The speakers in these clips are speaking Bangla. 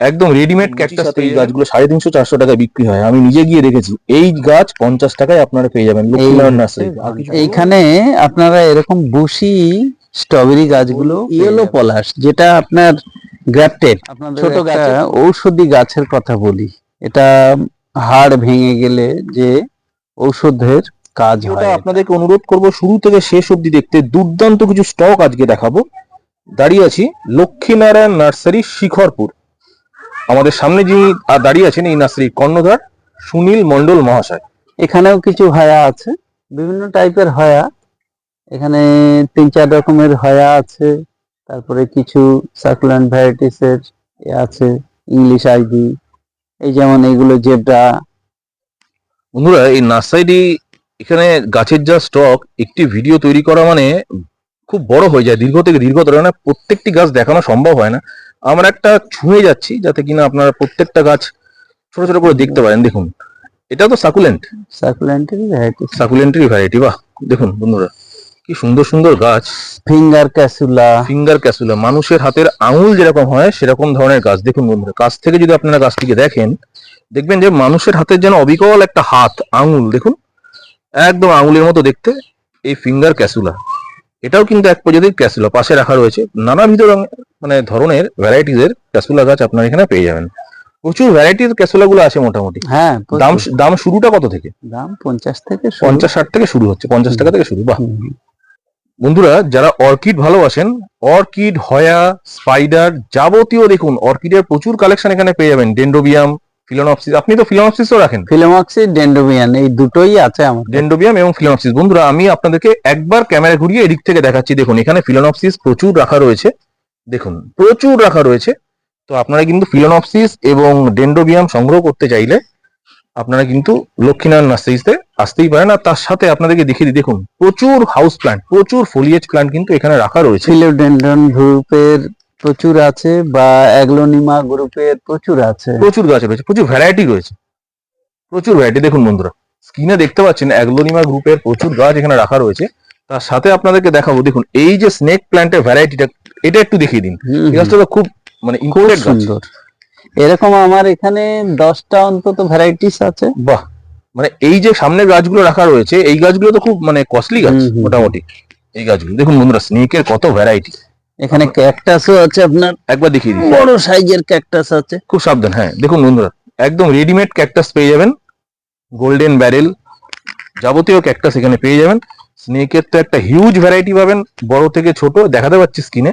একদম রেডিমেড ক্যাকটাস এই গাছগুলো সাড়ে তিনশো চারশো টাকায় বিক্রি হয়। আমি নিজে গিয়ে দেখেছি এই গাছ পঞ্চাশ টাকায় আপনারা পেয়ে যাবেন লক্ষ্মীনারায়ণ নার্সারি? এইখানে আপনারা এরকম বুশি স্ট্রবেরি গাছগুলো ইয়েলো পলাশ যেটা আপনার গ্রাফটেড ছোট একটা গাছ ঔষধি গাছের কথা বলি। এটা হাড় ভেঙে গেলে যে ঔষধের কাজ হয়। আপনাদেরকে অনুরোধ করব শুরু থেকে শেষ অবধি দেখতে দুর্দান্ত কিছু স্টক আজকে দেখাবো। দাঁড়িয়ে আছি লক্ষ্মীনারায়ণ নার্সারি শিখরপুর। আমাদের সামনে যিনি দাঁড়িয়ে আছেন এই নার্সারির কর্ণধার সুনীল মন্ডল মহাশয়। এখানেও কিছু হয়া আছে বিভিন্ন টাইপের হয়া। এখানে তিন চার রকমের হয়া আছে তারপরে কিছু সার্কুলেন্ট ভ্যারাইটিস এর আছে ইংলিশ আইভি এই যেমন এইগুলো জেব্রা। বন্ধুরা এই নার্সারি এখানে গাছের যা স্টক একটি ভিডিও তৈরি করা মানে খুব বড় হয়ে যায়। দীর্ঘ থেকে দীর্ঘতর মানে প্রত্যেকটি গাছ দেখানো সম্ভব হয় না। আমরা একটা ছুঁয়ে যাচ্ছি যাতে কিনা আপনারা প্রত্যেকটা গাছ ছোট ছোট করে দেখতে পারেন। দেখুন এটা তো সাকুলেন্ট সার্কুলেন্টের ভ্যারাইটিস সাকুলেন্টেরই ভ্যারাইটি বাহ। দেখুন বন্ধুরা কি সুন্দর সুন্দর গাছ। ফিঙ্গার ক্যাসুলা ফিঙ্গার ক্যাসুলা মানুষের হাতের আঙুল যেরকম হয় সেরকম ধরনের গাছ। দেখুন বন্ধুরা কাছ থেকে যদি আপনারা গাছটিকে দেখেন দেখবেন যে মানুষের হাতের যেন অবিকল একটা হাত আঙুল। দেখুন একদম আঙুলের মতো দেখতে এই ফিঙ্গার ক্যাসুলা এটাও কিন্তু এক প্রজাতির ক্যাসুলা পাশে রাখা রয়েছে। নানাবিধ মানে ধরনের ভ্যারাইটিস এর ক্যাসুলা গাছ আপনার এখানে পেয়ে যাবেন। প্রচুর ভ্যারাইটির ক্যাসুলা গুলো আছে মোটামুটি। হ্যাঁ দাম দাম শুরুটা কত থেকে? দাম পঞ্চাশ থেকে পঞ্চাশ ষাট থেকে শুরু হচ্ছে পঞ্চাশ টাকা থেকে শুরু বাহ। হুম। বন্ধুরা যারা অর্কিড ভালোবাসেন অর্কিড হয়া স্পাইডার যাবতীয় দেখুন অর্কিডের প্রচুর কালেকশন এখানে পেয়ে যাবেন। ডেন্ডোবিয়াম ফিলোনপসিস আপনি তো ফিলোনপসিসও রাখেন। ফিলোমক্সি ডেন্ডোবিয়ান এই দুটোই আছে আমার ডেন্ডোবিয়াম এবং ফিলোনপসিস। বন্ধুরা আমি আপনাদেরকে একবার ক্যামেরা ঘুরিয়ে এদিক থেকে দেখাচ্ছি। দেখুন এখানে ফিলোনপসিস প্রচুর রাখা রয়েছে। দেখুন প্রচুর রাখা রয়েছে। তো আপনারা কিন্তু ফিলোনপসিস এবং ডেন্ডোবিয়াম সংগ্রহ করতে চাইলে আপনারা কিন্তু লক্ষ্মীনারায়ণ নার্সারিতে আসতেই পারেন। আর তার সাথে আপনাদেরকে দেখিয়ে দিই দেখুন প্রচুর হাউস প্ল্যান্ট প্রচুর ফোলিয়েজ প্ল্যান্ট কিন্তু এখানে রাখা রয়েছে। ফিলোডেন্ড্রন গ্রুপের প্রচুর আছে বা অ্যাগ্লোনিমা গ্রুপের প্রচুর আছে। প্রচুর গাছ রয়েছে প্রচুর ভ্যারাইটি রয়েছে। প্রচুর ভ্যারাইটি দেখুন বন্ধুরা স্ক্রিনে দেখতে পাচ্ছেন অ্যাগ্লোনিমা গ্রুপের প্রচুর গাছ এখানে রাখা রয়েছে। তার সাথে আপনাদেরকে দেখাবো দেখুন এই যে স্নেক প্ল্যান্টের ভ্যারাইটিটা এটা একটু দেখিয়ে দিন। গাছটা তো খুব মানে ইম্পোর্টেড গাছ। সুন্দর। এরকম আমার এখানে দশটা অন্তত ভ্যারাইটিস আছে। বাহ! মানে এই যে সামনের গাছগুলো রাখা রয়েছে এই গাছগুলো তো খুব মানে কস্টলি গাছ মোটামুটি। এই গাছগুলো দেখুন বন্ধুরা স্নেকের কত ভ্যারাইটি এখানে ক্যাকটাসও আছে আপনার। একবার দেখিয়ে দিন বড় সাইজের ক্যাকটাস আছে। খুব সাবধান হ্যাঁ দেখুন বন্ধুরা একদম রেডিমেড ক্যাকটাস পেয়ে যাবেন। গোল্ডেন ব্যারেল যাবতীয় ক্যাকটাস এখানে পেয়ে যাবেন। স্নেকের তো একটা হিউজ ভ্যারাইটি পাবেন বড় থেকে ছোট দেখাতে পাচ্ছি স্কিনে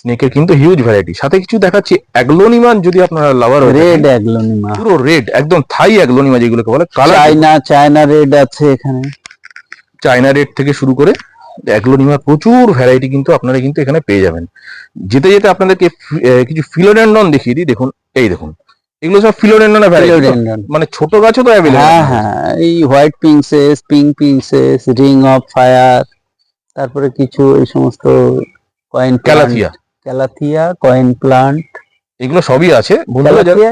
স্নেকের কিন্তু হিউজ ভ্যারাইটি সাথে কিছু দেখাচ্ছি অ্যাগ্লোনিমান যদি আপনারা লাভার রেড অ্যাগ্লোনিমা পুরো রেড একদম থাই অ্যাগ্লোনিমা যেগুলোকে বলে কালার চায়না চায়না রেড আছে এখানে। চায়না রেড থেকে শুরু করে অ্যাগ্লোনিমার প্রচুর ভ্যারাইটি কিন্তু আপনারা কিন্তু এখানে পেয়ে যাবেন। যেতে যেতে আপনাদেরকে কিছু ফিলোডেন্ডন দেখিয়ে দিই দেখুন এই দেখুন। এগুলো সব ফিলোডেন্ডন ভ্যারাইটি মানে ছোট গাছও তো অ্যাভেলেবল হ্যাঁ হ্যাঁ এই white princess pink princess ring of fire তারপরে কিছু এই সমস্ত coin calathea calathea coin plant এগুলো সবই আছে।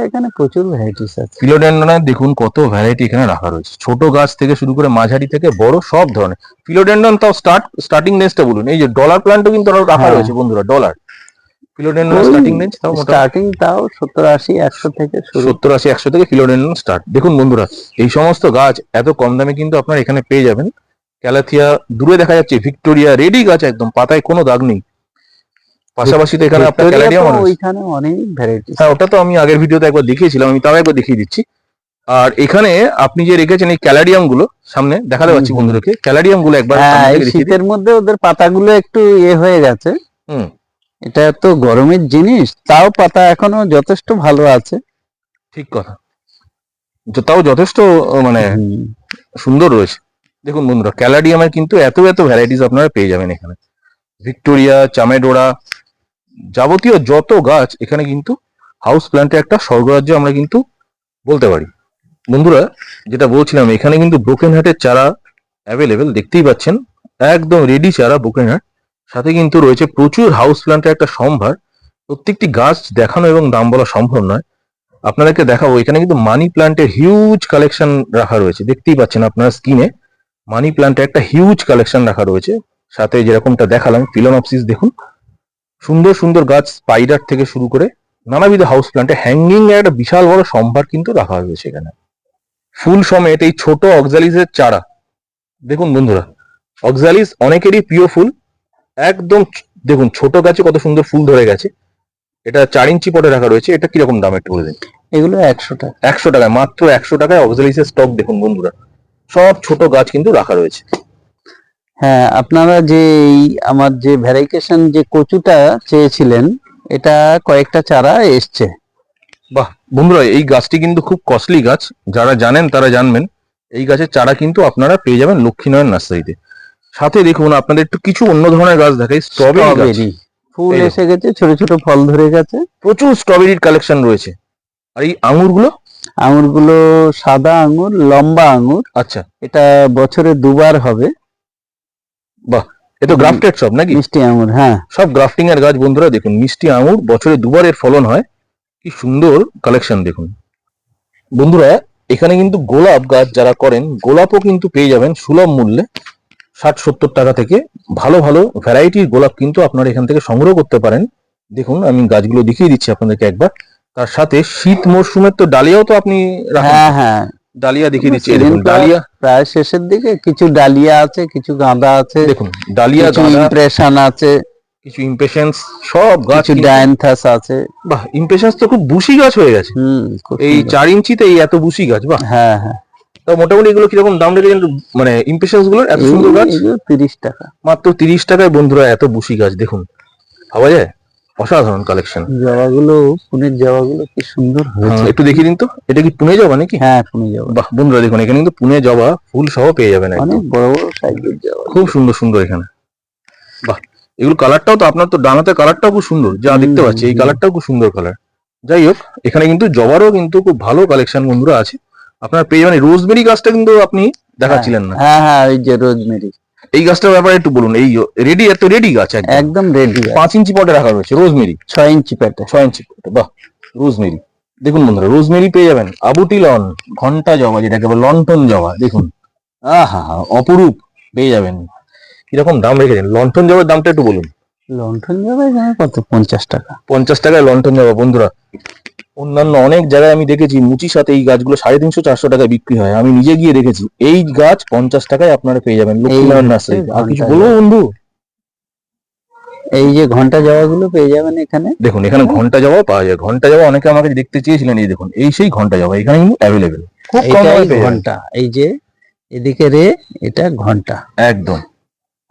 এখানে প্রচুর ভ্যারাইটিস আছে। ফিলোডেন্ডনের দেখুন কত ভ্যারাইটি এখানে রাখা রয়েছে। ছোট গাছ থেকে শুরু করে মাঝারি থেকে বড় সব ধরনের। ফিলোডেন্ডন তাও স্টার্ট স্টার্টিং রেঞ্জটা বলুন। এই যে ডলার প্ল্যান্টও কিন্তু রাখা হ্যাঁ। রয়েছে বন্ধুরা ডলার ফিলোডেন্ডন ওই স্টার্টিং রেঞ্জ তাও স্টার্টিং তাও সত্তর আশি একশো থেকে শুরু। সত্তর আশি একশো থেকে ফিলোডেন্ডন স্টার্ট দেখুন বন্ধুরা এই সমস্ত গাছ এত কম দামে কিন্তু আপনারা এখানে পেয়ে যাবেন। ক্যালাথিয়া দূরে দেখা যাচ্ছে ভিক্টোরিয়া রেডি গাছ একদম পাতায় কোনো দাগ নেই। পাশাপাশি তো এখানে আপনার তো ওইখানে অনেক ভ্যারাইটি হ্যাঁ ওটা তো আমি আগের ভিডিওতে একবার দেখিয়েছিলাম আমি তাও একবার দেখিয়ে দিচ্ছি। আর এখানে আপনি যে রেখেছেন এই ক্যালাডিয়ামগুলো সামনে দেখাতে পাচ্ছি। বন্ধুদেরকে ক্যালাডিয়ামগুলো একবার হ্যাঁ। শীতের মধ্যে ওদের পাতাগুলো একটু ইয়ে হয়ে গেছে। হুম। এটা তো গরমের জিনিস তাও পাতা এখনও যথেষ্ট ভালো আছে। ঠিক কথা। তাও যথেষ্ট মানে সুন্দর রয়েছে। দেখুন বন্ধুরা ক্যালাডিয়ামের কিন্তু এত এত ভ্যারাইটিস আপনারা পেয়ে যাবেন এখানে। ভিক্টোরিয়া চামেডোরা যাবতীয় যত গাছ এখানে কিন্তু হাউস প্ল্যান্টে একটা স্বর্গরাজ্য আমরা কিন্তু বলতে পারি। বন্ধুরা, যেটা বলছিলাম, এখানে কিন্তু ব্রোকেন হার্টের চারা অ্যাভেলেবেল দেখতেই পাচ্ছেন। একদম রেডি চারা ব্রোকেন হার্ট সাথে কিন্তু রয়েছে প্রচুর হাউস প্ল্যান্টের একটা সম্ভার। প্রত্যেকটি গাছ দেখানো এবং দাম বলা সম্ভব নয়। আপনাদেরকে দেখাবো, এখানে কিন্তু মানি প্ল্যান্টের হিউজ কালেকশন রাখা রয়েছে। দেখতেই পাচ্ছেন আপনার স্ক্রিনে মানি প্ল্যান্টের একটা হিউজ কালেকশন রাখা রয়েছে। সাথে যেরকমটা দেখালাম ফিলোনপসিস দেখুন। সুন্দর সুন্দর গাছ স্পাইডার থেকে শুরু করে নানাবিধ হাউস প্ল্যান্টে হ্যাঙ্গিং এর একটা বিশাল বড় সম্ভার কিন্তু রাখা হয়েছে এখানে। ফুল সমেত এই ছোট অক্সালিসের চারা। দেখুন বন্ধুরা অক্সালিস অনেকেরই প্রিয় ফুল। একদম দেখুন ছোট গাছে কত সুন্দর ফুল ধরে গেছে। এটা চার ইঞ্চি পটে রাখা রয়েছে। এটা কীরকম দাম একটু বলে দিন? এগুলো একশো টাকা। একশো টাকায় মাত্র একশো টাকায় অক্সালিসের স্টক দেখুন বন্ধুরা। সব ছোট গাছ কিন্তু রাখা রয়েছে। হ্যাঁ আপনারা যে এই আমার যে ভ্যারিকেশন যে কচুটা চেয়েছিলেন এটা কয়েকটা চারা এসছে। বাহ বন্ধুরা এই গাছটি কিন্তু খুব কস্টলি গাছ। যারা জানেন তারা জানবেন। এই গাছের চারা কিন্তু আপনারা পেয়ে যাবেন লক্ষ্মীনারায়ণ নার্সারিতে। সাথে দেখুন আপনাদের একটু কিছু অন্য ধরনের গাছ দেখাই স্ট্রবেরি ফুল এসে গেছে ছোট ছোট ফল ধরে গেছে। প্রচুর স্ট্রবেরির কালেকশন রয়েছে। আর এই আঙুরগুলো? আঙুরগুলো সাদা আঙুর লম্বা আঙুর। আচ্ছা। এটা বছরে দুবার হবে। এ তো হুম। গ্রাফটেড সব নাকি? মিষ্টি আঙুর হ্যাঁ। সব গ্রাফটিং এর গাছ বন্ধুরা দেখুন মিষ্টি আঙুর বছরে দুবার এর ফলন হয়। কি সুন্দর কালেকশন দেখুন। বন্ধুরা এখানে কিন্তু গোলাপ গাছ যারা করেন গোলাপও কিন্তু পেয়ে যাবেন সুলভ মূল্যে ষাট সত্তর টাকা থেকে। ভালো ভালো ভ্যারাইটির গোলাপ কিন্তু আপনারা এখান থেকে সংগ্রহ করতে পারেন। দেখুন আমি গাছগুলো দেখিয়ে দিচ্ছি আপনাদেরকে একবার। তার সাথে শীত মরশুমের তো ডালিয়াও তো আপনি হ্যাঁ হ্যাঁ। ডালিয়া দেখিয়ে দিচ্ছি ডালিয়া। প্রায় শেষের দিকে কিছু ডালিয়া আছে কিছু গাঁদা আছে দেখুন ডালিয়া ইমপ্রেশন আছে কিছু ইম্পেশেন্স সব গাছ ডায়ান্থাস আছে। বাহ ইম্পেশেন্স তো খুব বুশি গাছ হয়ে গেছে। হুম এই চার ইঞ্চিতে এই এত বুশি গাছ বাহ। হ্যাঁ হ্যাঁ। তো মোটামুটি এগুলো কীরকম দাম রেখেছেন মানে ইম্পেশেন্সগুলোর এত সুন্দর গাছ? তিরিশ টাকা। মাত্র তিরিশ টাকায় বন্ধুরা এত বুশি গাছ দেখুন। ভাবা যায়? অসাধারণ কালেকশন জবাগুলো পুনের জবাগুলো কি সুন্দর হয়েছে। একটু দেখিয়ে দিন তো। এটা কি পুনে জবা নাকি? হ্যাঁ পুনে জবা বাহ বন্ধুরা দেখুন এখানে কিন্তু পুনে জবা ফুল সহ পেয়ে যাবেন অনেক বড় বড় সাইজের জবা খুব সুন্দর সুন্দর এখানে। বাহ এগুলো কালারটাও তো আপনার তো ডানাতে কালারটাও খুব সুন্দর যা দেখতে পাচ্ছি এই কালারটাও খুব সুন্দর কালার যাই হোক এখানে কিন্তু জবারও কিন্তু খুব ভালো কালেকশন বন্ধুরা আছে। আপনার পেয়ে যাবেন রোজমেরি গাছটা কিন্তু আপনি দেখাচ্ছিলেন না। হ্যাঁ হ্যাঁ এই যে রোজমেরি এই গাছটার ব্যাপারে একটু বলুন এই রেডি এত রেডি গাছ একদম? রেডি পাঁচ ইঞ্চি পটে রাখা রয়েছে রোজমেরি ছয় ইঞ্চি প্যাটে ছয় ইঞ্চি পটে বাহ রোজমেরি দেখুন বন্ধুরা রোজমেরি পেয়ে যাবেন আবুটি লন ঘণ্টা জবা যেটাকে বলে লন্ঠন জবা দেখুন। আহা হা অপরূপ পেয়ে যাবেন। কীরকম দাম রেখেছেন? লন্ঠন জবার দামটা একটু বলুন। লন্ঠন জবা কত? পঞ্চাশ টাকা। পঞ্চাশ টাকায় লন্ঠন জবা বন্ধুরা। অন্যান্য অনেক জায়গায় আমি দেখেছি মুচির সাথে এই গাছগুলো সাড়ে তিনশো চারশো টাকায় বিক্রি হয়। আমি নিজে গিয়ে দেখেছি। এই গাছ পঞ্চাশ টাকায় আপনারা পেয়ে যাবেন। লক্ষ্মীনারায়ণ নার্সারি। আর কিছু বলব বন্ধু? এই যে ঘণ্টা জবাগুলো পেয়ে যাবেন এখানে। দেখুন এখানে ঘণ্টা জবাও পাওয়া যায়। ঘণ্টা জবা অনেকে আমাকে দেখতে চেয়েছিলেন এই দেখুন এই সেই ঘণ্টা জবা। এখানে কিন্তু অ্যাভেলেবেল খুব কম। ঘণ্টা। এই যে এদিকে রে এটা ঘণ্টা। একদম।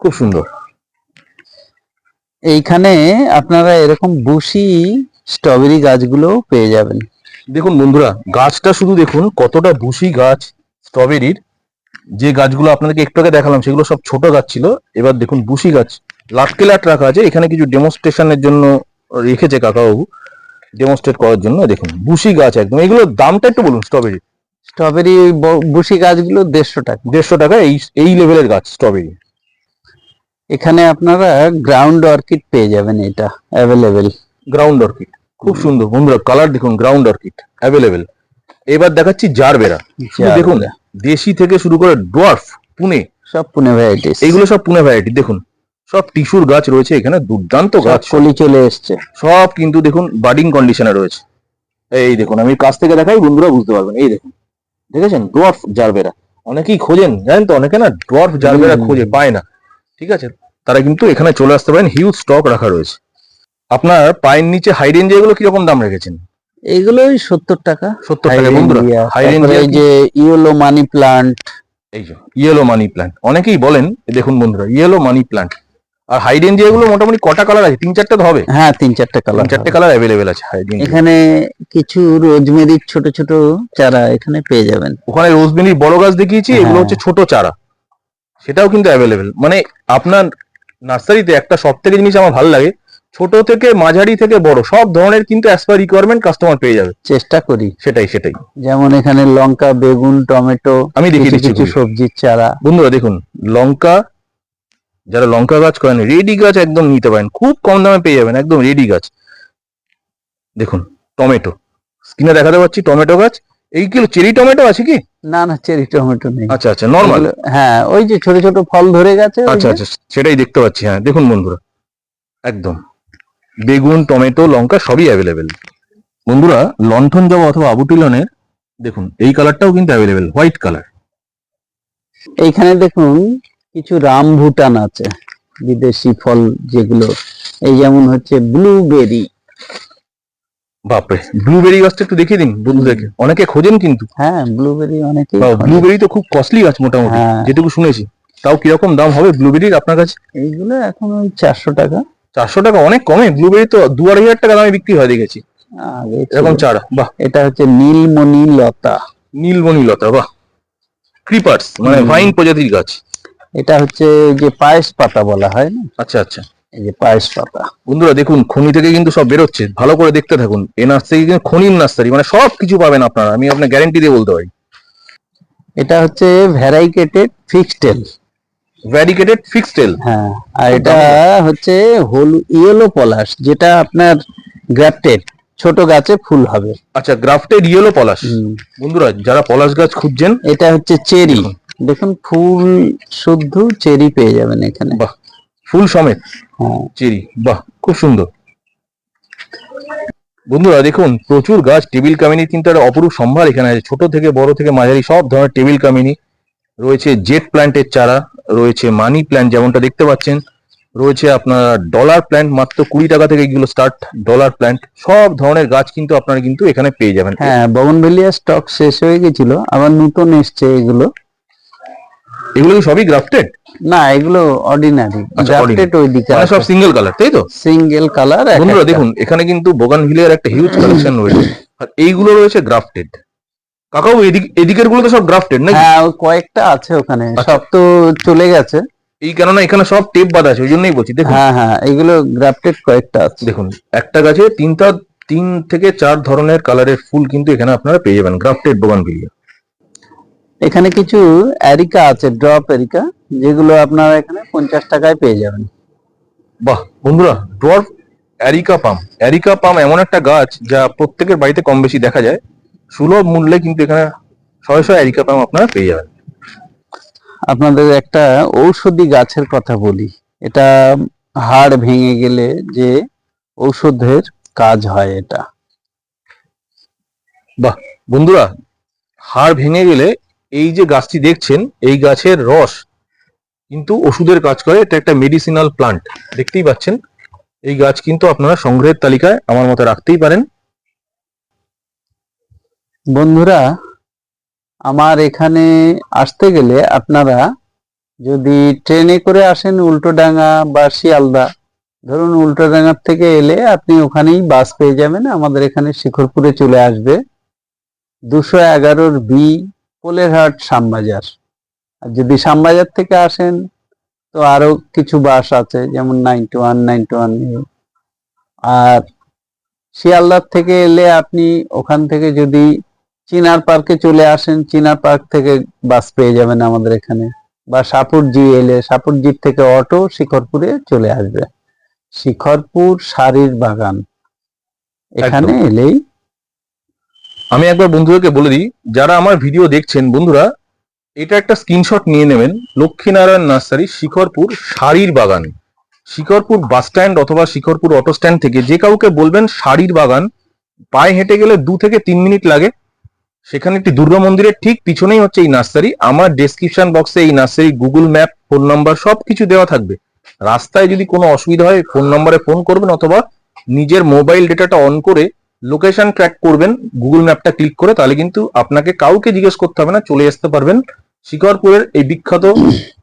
খুব সুন্দর। এইখানে আপনারা এরকম বুশি স্ট্রবেরি গাছগুলো পেয়ে যাবেন। দেখুন বন্ধুরা গাছটা শুধু দেখুন কতটা বুশি গাছ স্ট্রবেরির। যে গাছগুলো আপনাদেরকে একটু আগে দেখালাম সেগুলো সব ছোট গাছ ছিল। এবার দেখুন বুশি গাছ। লাটকে লাট রাখা আছে। এখানে কিছু ডেমনস্ট্রেশনের জন্য রেখেছে কাকাবাবু। ডেমনস্ট্রেট করার জন্য দেখুন বুশি গাছ একদম। এগুলোর দামটা একটু বলুন স্ট্রবেরি। স্ট্রবেরি বুশি গাছগুলো দেড়শো টাকা। দেড়শো টাকা এই এই লেভেলের গাছ স্ট্রবেরি। এখানে আপনারা গ্রাউন্ড অর্কিড পেয়ে যাবেন এটা অ্যাভেলেবেল গ্রাউন্ড অর্কিড খুব সুন্দর। বন্ধুরা কালার দেখুন গ্রাউন্ড অর্কিড অ্যাভেলেবেল এবার দেখাচ্ছি জারবেরা। দেখুন দেশি থেকে শুরু করে ডোয়ার্ফ পুনে। সব পুনে ভ্যারাইটি এইগুলো সব পুনে ভ্যারাইটি দেখুন। সব টিস্যুর গাছ রয়েছে এখানে দুর্দান্ত গাছ। কলি চলে এসছে। সব কিন্তু দেখুন বাডিং কন্ডিশনে রয়েছে। এই দেখুন আমি কাছ থেকে দেখাই বন্ধুরা বুঝতে পারবেন। এই দেখুন দেখেছেন? Dwarf gerbera. অনেকেই খোঁজেন জানেন তো অনেকে না ডোয়ার্ফ জারবেরা। খোঁজে পায় না। ঠিক আছে? তারা কিন্তু এখানে চলে আসতে পারেন। হিউজ স্টক রাখা রয়েছে। আপনার পায়ের নিচে হাই রেঞ্জে এগুলো কীরকম দাম রেখেছেন? এইগুলোই সত্তর টাকা। সত্তর টাকা বন্ধুরা হাই রেঞ্জে এই যে ইয়েলো মানি প্লান্ট এই যে ইয়েলো মানি প্ল্যান্ট অনেকেই বলেন দেখুন বন্ধুরা ইয়েলো মানি প্লান্ট আর হাই রেঞ্জে এগুলো মোটামুটি কটা কালার আছে? তিন চারটে তো হবে। হ্যাঁ তিন চারটে কালার চারটে কালার অ্যাভেলেবেল আছে হাই রেঞ্জে এখানে কিছু রোজমেরির ছোট ছোট চারা এখানে পেয়ে যাবেন। ওখানে রোজমেরির বড় গাছ দেখিয়েছি এগুলো হ্যাঁ। হচ্ছে ছোট চারা। সেটাও কিন্তু অ্যাভেলেবেল মানে আপনার নার্সারিতে একটা সব থেকে জিনিস আমার ভালো লাগে ছোট থেকে মাঝারি থেকে বড় সব ধরনের কিন্তু অ্যাজ পার রিকোয়ারমেন্ট কাস্টমার পেয়ে যাবে। চেষ্টা করি। সেটাই সেটাই। যেমন এখানে লঙ্কা বেগুন টমেটো আমি দেখিয়ে কিছু দিচ্ছি কিছু। সবজির চারা। বন্ধুরা দেখুন লঙ্কা যারা লঙ্কা গাছ করেন রেডি গাছ একদম নিতে পারেন খুব কম দামে পেয়ে যাবেন একদম রেডি গাছ। দেখুন টমেটো। স্ক্রিনে দেখাতে পাচ্ছি টমেটো গাছ। এই কিলো চেরি টমেটো আছে কি? না না চেরি টমেটো নেই। আচ্ছা আচ্ছা নর্মাল হ্যাঁ ওই যে ছোট ছোট ফল ধরে গেছে আচ্ছা আচ্ছা সেটাই দেখতে পাচ্ছি হ্যাঁ দেখুন বন্ধুরা। একদম। বেগুন টমেটো লঙ্কা সবই অ্যাভেলেবেল বন্ধুরা লন্ঠন জবা অথবা আবুটিলনের দেখুন এই কালারটাও কিন্তু অ্যাভেলেবেল হোয়াইট কালার এইখানে দেখুন কিছু রাম ভুটান আছে বিদেশি ফল যেগুলো। এই যেমন হচ্ছে ব্লুবেরি বাপরে ব্লুবেরি গাছটা একটু দেখিয়ে দিন বন্ধুদেরকে। অনেকে খোঁজেন কিন্তু। হ্যাঁ ব্লুবেরি অনেকে ব্লুবেরি তো খুব কস্টলি গাছ মোটামুটি হ্যাঁ। যেটুকু শুনেছি। তাও কীরকম দাম হবে ব্লুবেরির আপনার কাছে? এইগুলো এখন ওই চারশো টাকা। চারশো টাকা অনেক কমে। ব্লুবেরি তো দু আড়াই হাজার টাকা দামে বিক্রি হয় দেখেছি। এরকম চারা বাহ। এটা হচ্ছে নীলমণি লতা। নীলমণি লতা বাহ। ক্রিপার্স মানে। ভাইন প্রজাতির গাছ। এটা হচ্ছে যে পায়েস পাতা বলা হয় না? আচ্ছা আচ্ছা। এই যে পায়েস পাতা। বন্ধুরা দেখুন খনি থেকে কিন্তু সব বেরোচ্ছে। ভালো করে দেখতে থাকুন। এই নার্সারি কিন্তু খনির নার্সারি মানে সব কিছু পাবেন আপনারা। আমি আপনার গ্যারেন্টি দিয়ে বলতে পারি। এটা হচ্ছে ভ্যারাইকেটেড ফিক্সটেল ভ্যারিকেটেড ফিক্সটেল হ্যাঁ আর এটা হচ্ছে হলু ইয়েলো পলাশ যেটা আপনার গ্রাফটেড ছোট গাছে ফুল হবে। আচ্ছা গ্রাফটেড ইয়েলো পলাশ। বন্ধুরা যারা পলাশ গাছ খুঁজছেন এটা হচ্ছে চেরি দেখুন। ফুল শুদ্ধ চেরি পেয়ে যাবেন এখানে। বাহ ফুল সমেত। হ্যাঁ। চেরি বাহ খুব সুন্দর। বন্ধুরা দেখুন প্রচুর গাছ টেবিল কামিনী কিন্তু একটা অপরূপ সম্ভার এখানে আছে। ছোট থেকে বড় থেকে মাঝারি সব ধরনের টেবিল কামিনী। রয়েছে জেট প্ল্যান্টের চারা রয়েছে মানি প্ল্যান্ট যেমনটা দেখতে পাচ্ছেন রয়েছে আপনার ডলার প্ল্যান্ট মাত্র কুড়ি টাকা থেকে এগুলো স্টার্ট ডলার প্ল্যান্ট সব ধরনের গাছ কিন্তু আপনারা কিন্তু এখানে পেয়ে যাবেন। হ্যাঁ বগনভেলিয়া স্টক শেষ হয়ে গেছিল আবার নতুন এসছে এগুলো। এগুলো কি সবই গ্রাফটেড না এগুলো অর্ডিনারি গ্রাফটেড ওই দিকে মানে সব সিঙ্গেল কালার তাই তো? সিঙ্গেল কালার বন্ধুরা দেখুন এখানে কিন্তু বোগান হিলের একটা হিউজ কালেকশন রয়েছে। আর এইগুলো রয়েছে গ্রাফটেড কাকাও এদিক এদিকেরগুলো তো সব গ্রাফটেড নাকি? হ্যাঁ কয়েকটা আছে ওখানে। আচ্ছা। সব তো চলে গেছে। এই কেননা এখানে সব টেপ বাঁধা আছে ওই জন্যই বলছি দেখুন। হ্যাঁ হ্যাঁ এগুলো গ্রাফটেড কয়েকটা আছে। দেখুন একটা গাছে তিনটা তিন থেকে চার ধরনের কালারের ফুল কিন্তু এখানে আপনারা পেয়ে যাবেন গ্রাফটেড বোগান এখানে কিছু এরিকা আছে ড্রপ এরিকা যেগুলো আপনারা এখানে পঞ্চাশ টাকায় পেয়ে যাবেন। বাহ বন্ধুরা ড্রফ অ্যারিকা পাম অ্যারিকা পাম এমন একটা গাছ যা প্রত্যেকের বাড়িতে কম বেশি দেখা যায়। সুলভ মূল্যে কিন্তু এখানে শয়ে শয়ে অ্যারিকা পাম আপনারা পেয়ে যাবেন। আপনাদের একটা ঔষধি গাছের কথা বলি। এটা হাড় ভেঙে গেলে যে ঔষধের কাজ হয় এটা। বাহ বন্ধুরা হাড় ভেঙে গেলে এই যে গাছটি দেখছেন এই গাছের রস কিন্তু ওষুধের কাজ করে। এটা একটা মেডিসিনাল প্লান্ট দেখতেই পাচ্ছেন। এই গাছ কিন্তু আপনারা সংগ্রহের তালিকায় আমার মতে রাখতেই পারেন। বন্ধুরা, আমার এখানে আসতে গেলে আপনারা যদি ট্রেনে করে আসেন উল্টোডাঙ্গা বা শিয়ালদা, ধরুন উল্টোডাঙ্গার থেকে এলে আপনি ওখানেই বাস পেয়ে যাবেন। আমাদের এখানে শিখরপুরে চলে আসবে দুশো এগারোর বি পোলেরহাট শ্যামবাজার। আর যদি শ্যামবাজার থেকে আসেন, তো আরও কিছু বাস আছে, যেমন নাইনটি ওয়ান নাইনটি ওয়ান আর শিয়ালদার থেকে এলে আপনি ওখান থেকে যদি চিনার পার্কে চলে আসেন চিনার পার্ক থেকে বাস পেয়ে যাবেন আমাদের এখানে। বা সাপুরজি এলে সাপুরজির থেকে অটো শিখরপুরে চলে আসবে। শিখরপুর শাড়ির বাগান। এখানে এলেই আমি একবার বন্ধুদেরকে বলে দিই যারা আমার ভিডিও দেখছেন বন্ধুরা এটা একটা স্ক্রিনশট নিয়ে নেবেন। লক্ষ্মীনারায়ণ নার্সারি শিখরপুর শাড়ির বাগান। শিখরপুর বাস স্ট্যান্ড অথবা শিখরপুর অটো স্ট্যান্ড থেকে যে কাউকে বলবেন শাড়ির বাগান পায়ে হেঁটে গেলে দু থেকে তিন মিনিট লাগে। সেখানে একটি দুর্গা মন্দিরের ঠিক পিছনেই হচ্ছে এই নার্সারি। আমার ডেসক্রিপশন বক্সে এই nursery Google map phone number সবকিছু দেওয়া থাকবে। রাস্তায় যদি কোনো অসুবিধা হয় ফোন নাম্বারে ফোন করবেন অথবা নিজের মোবাইল ডেটাটা অন করে লোকেশন ট্র্যাক করবেন গুগল ম্যাপটা ক্লিক করে, তাহলে কিন্তু আপনাকে কাউকে জিজ্ঞেস করতে হবে না, চলে আসতে পারবেন শিকরপুরের এই বিখ্যাত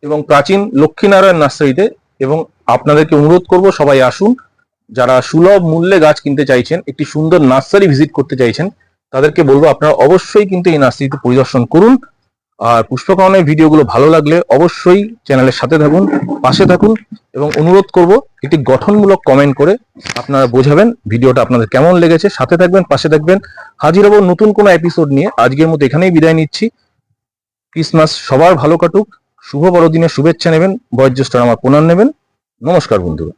এবং প্রাচীন লক্ষ্মীনারায়ণ নার্সারিতে। এবং আপনাদেরকে অনুরোধ করব, সবাই আসুন। যারা সুলভ মূল্যে গাছ কিনতে চাইছেন, একটি সুন্দর নার্সারি ভিজিট করতে চাইছেন তাদেরকে বলব আপনারা অবশ্যই কিন্তু এই নার্সারিতে পরিদর্শন করুন। আর পুষ্পকাননের ভিডিওগুলো ভালো লাগলে অবশ্যই চ্যানেলের সাথে থাকুন, পাশে থাকুন এবং অনুরোধ করব একটি গঠনমূলক কমেন্ট করে আপনারা বোঝাবেন ভিডিওটা আপনাদের কেমন লেগেছে। সাথে থাকবেন, পাশে থাকবেন। হাজির হব নতুন কোনো এপিসোড নিয়ে। আজকের মতো এখানেই বিদায় নিচ্ছি। ক্রিসমাস সবার ভালো কাটুক। শুভ বড়দিনের শুভেচ্ছা নেবেন। বয়োজ্যেষ্ঠরা আমার প্রণাম নেবেন। নমস্কার বন্ধুরা।